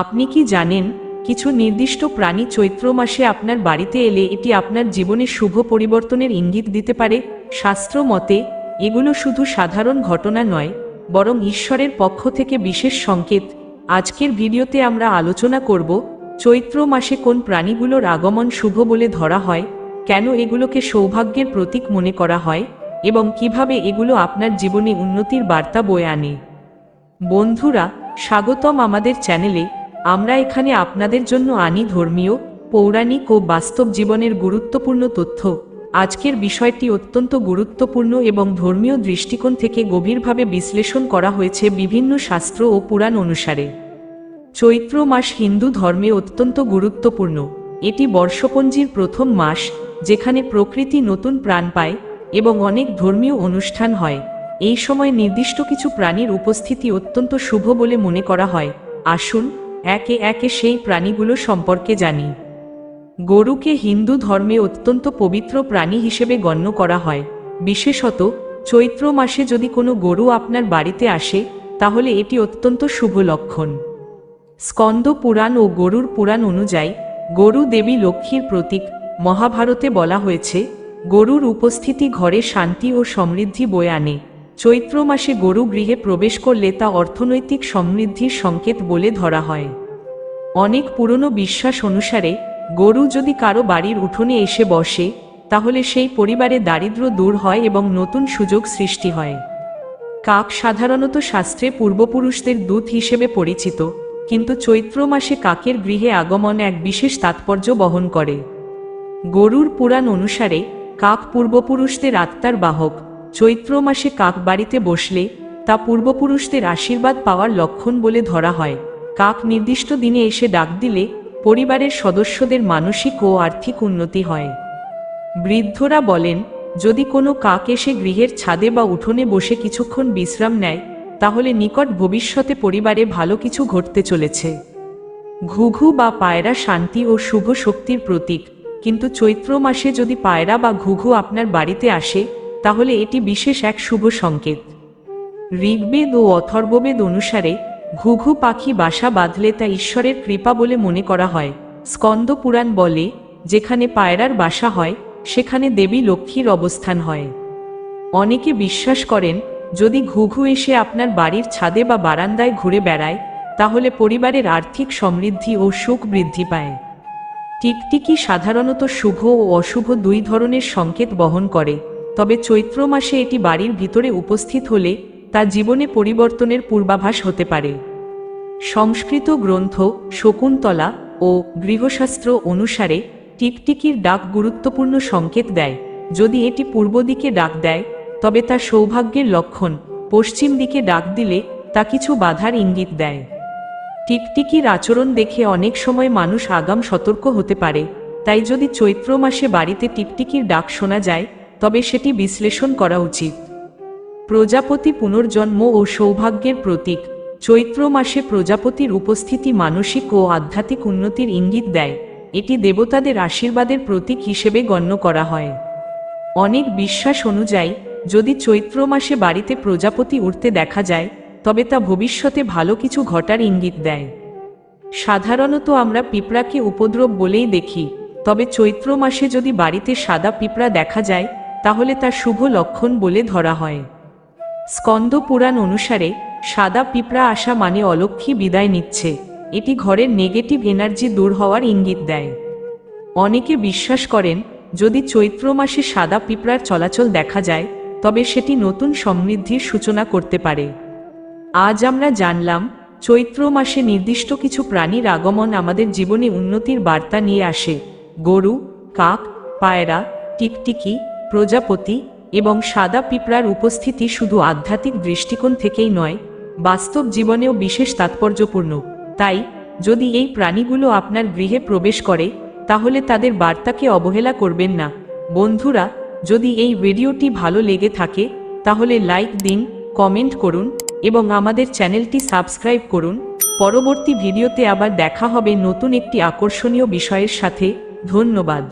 আপনি কি জানেন, কিছু নির্দিষ্ট প্রাণী চৈত্র মাসে আপনার বাড়িতে এলে এটি আপনার জীবনে শুভ পরিবর্তনের ইঙ্গিত দিতে পারে? শাস্ত্র মতে, এগুলো শুধু সাধারণ ঘটনা নয়, বরং ঈশ্বরের পক্ষ থেকে বিশেষ সংকেত। আজকের ভিডিওতে আমরা আলোচনা করব, চৈত্র মাসে কোন প্রাণীগুলোর আগমন শুভ বলে ধরা হয়, কেন এগুলোকে সৌভাগ্যের প্রতীক মনে করা হয়, এবং কীভাবে এগুলো আপনার জীবনে উন্নতির বার্তা বয়ে আনে। বন্ধুরা, স্বাগতম আমাদের চ্যানেলে। আমরা এখানে আপনাদের জন্য আনি ধর্মীয়, পৌরাণিক ও বাস্তব জীবনের গুরুত্বপূর্ণ তথ্য। আজকের বিষয়টি অত্যন্ত গুরুত্বপূর্ণ এবং ধর্মীয় দৃষ্টিকোণ থেকে গভীরভাবে বিশ্লেষণ করা হয়েছে বিভিন্ন শাস্ত্র ও পুরাণ অনুসারে। চৈত্র মাস হিন্দু ধর্মে অত্যন্ত গুরুত্বপূর্ণ। এটি বর্ষপঞ্জির প্রথম মাস, যেখানে প্রকৃতি নতুন প্রাণ পায় এবং অনেক ধর্মীয় অনুষ্ঠান হয়। এই সময় নির্দিষ্ট কিছু প্রাণীর উপস্থিতি অত্যন্ত শুভ বলে মনে করা হয়। আসুন একে একে সেই প্রাণীগুলো সম্পর্কে জানি। গরুকে হিন্দু ধর্মে অত্যন্ত পবিত্র প্রাণী হিসেবে গণ্য করা হয়। বিশেষত, চৈত্র মাসে যদি কোনো গরু আপনার বাড়িতে আসে, তাহলে এটি অত্যন্ত শুভ লক্ষণ। স্কন্দ পুরাণ ও গরুর পুরাণ অনুযায়ী, গরু দেবী লক্ষ্মীর প্রতীক, মহাভারতে বলা হয়েছে, গরুর উপস্থিতি ঘরে শান্তি ও সমৃদ্ধি বয়ে আনে। চৈত্র মাসে গরু গৃহে প্রবেশ করলে তা অর্থনৈতিক সমৃদ্ধির সংকেত বলে ধরা হয়। অনেক পুরনো বিশ্বাস অনুসারে, গরু যদি কারও বাড়ির উঠোনে এসে বসে, তাহলে সেই পরিবারে দারিদ্র্য দূর হয় এবং নতুন সুযোগ সৃষ্টি হয়। কাক সাধারণত শাস্ত্রে পূর্বপুরুষদের দূত হিসেবে পরিচিত, কিন্তু চৈত্র মাসে কাকের গৃহে আগমন এক বিশেষ তাৎপর্য বহন করে। গরুর পুরাণ অনুসারে, কাক পূর্বপুরুষদের আত্মার বাহক। চৈত্র মাসে কাক বাড়িতে বসলে তা পূর্বপুরুষদের আশীর্বাদ পাওয়ার লক্ষণ বলে ধরা হয়। কাক নির্দিষ্ট দিনে এসে ডাক দিলে পরিবারের সদস্যদের মানসিক ও আর্থিক উন্নতি হয়। বৃদ্ধরা বলেন, যদি কোনো কাক এসে গৃহের ছাদে বা উঠোনে বসে কিছুক্ষণ বিশ্রাম নেয়, তাহলে নিকট ভবিষ্যতে পরিবারে ভালো কিছু ঘটতে চলেছে। ঘুঘু বা পায়রা শান্তি ও শুভ শক্তির প্রতীক, কিন্তু চৈত্র মাসে যদি পায়রা বা ঘুঘু আপনার বাড়িতে আসে তাহলে এটি বিশেষ এক শুভ সংকেত। ঋগ্বেদ ও অথর্ববেদ অনুসারে ঘুঘু পাখি বাসা বাঁধলে তা ঈশ্বরের কৃপা বলে মনে করা হয়। স্কন্দ পুরাণ বলে, যেখানে পায়রার বাসা হয়, সেখানে দেবী লক্ষ্মীর অবস্থান হয়। অনেকে বিশ্বাস করেন, যদি ঘুঘু এসে আপনার বাড়ির ছাদে বা বারান্দায় ঘুরে বেড়ায়, তাহলে পরিবারের আর্থিক সমৃদ্ধি ও সুখ বৃদ্ধি পায়। টিকটিকি সাধারণত শুভ ও অশুভ দুই ধরনের সংকেত বহন করে। তবে চৈত্র মাসে এটি বাড়ির ভিতরে উপস্থিত হলে তা জীবনে পরিবর্তনের পূর্বাভাস হতে পারে। সংস্কৃত গ্রন্থ, শকুন্তলা ও গৃহশাস্ত্র অনুসারে টিকটিকির ডাক গুরুত্বপূর্ণ সংকেত দেয়। যদি এটি পূর্ব দিকে ডাক দেয়, তবে তা সৌভাগ্যের লক্ষণ। পশ্চিম দিকে ডাক দিলে তা কিছু বাধার ইঙ্গিত দেয়। টিকটিকির আচরণ দেখে অনেক সময় মানুষ আগাম সতর্ক হতে পারে। তাই যদি চৈত্র মাসে বাড়িতে টিকটিকির ডাক শোনা যায় তবে সেটি বিশ্লেষণ করা উচিত। প্রজাপতি পুনর্জন্ম ও সৌভাগ্যের প্রতীক। চৈত্র মাসে প্রজাপতির উপস্থিতি মানসিক ও আধ্যাত্মিক উন্নতির ইঙ্গিত দেয়। এটি দেবতাদের আশীর্বাদের প্রতীক হিসেবে গণ্য করা হয়। অনেক বিশ্বাস অনুযায়ী, যদি চৈত্র মাসে বাড়িতে প্রজাপতি উঠতে দেখা যায়, তবে তা ভবিষ্যতে ভালো কিছু ঘটার ইঙ্গিত দেয়। সাধারণত আমরা পিঁপড়াকে উপদ্রব বলেই দেখি, তবে চৈত্র মাসে যদি বাড়িতে সাদা পিঁপড়া দেখা যায় তাহলে তা শুভ লক্ষণ বলে ধরা হয়। স্কন্দ পুরাণ অনুসারে, সাদা পিঁপড়া আসা মানে অলক্ষী বিদায় নিচ্ছে। এটি ঘরের নেগেটিভ এনার্জি দূর হওয়ার ইঙ্গিত দেয়। অনেকে বিশ্বাস করেন, যদি চৈত্র মাসে সাদা পিঁপড়ার চলাচল দেখা যায়, তবে সেটি নতুন সমৃদ্ধির সূচনা করতে পারে। আজ আমরা জানলাম, চৈত্র মাসে নির্দিষ্ট কিছু প্রাণীর আগমন আমাদের জীবনে উন্নতির বার্তা নিয়ে আসে। গরু, কাক, পায়রা, টিকটিকি প্রজাপতি এবং সাদা পিঁপড়ার উপস্থিতি শুধু আধ্যাত্মিক দৃষ্টিকোণ থেকেই নয়, বাস্তব জীবনেও বিশেষ তাৎপর্যপূর্ণ। তাই, যদি এই প্রাণীগুলো আপনার গৃহে প্রবেশ করে, তাহলে তাদের বার্তাকে অবহেলা করবেন না। বন্ধুরা, যদি এই ভিডিওটি ভালো লেগে থাকে, তাহলে লাইক দিন, কমেন্ট করুন এবং আমাদের চ্যানেলটি সাবস্ক্রাইব করুন। পরবর্তী ভিডিওতে আবার দেখা হবে নতুন একটি আকর্ষণীয় বিষয়ের সাথে। ধন্যবাদ।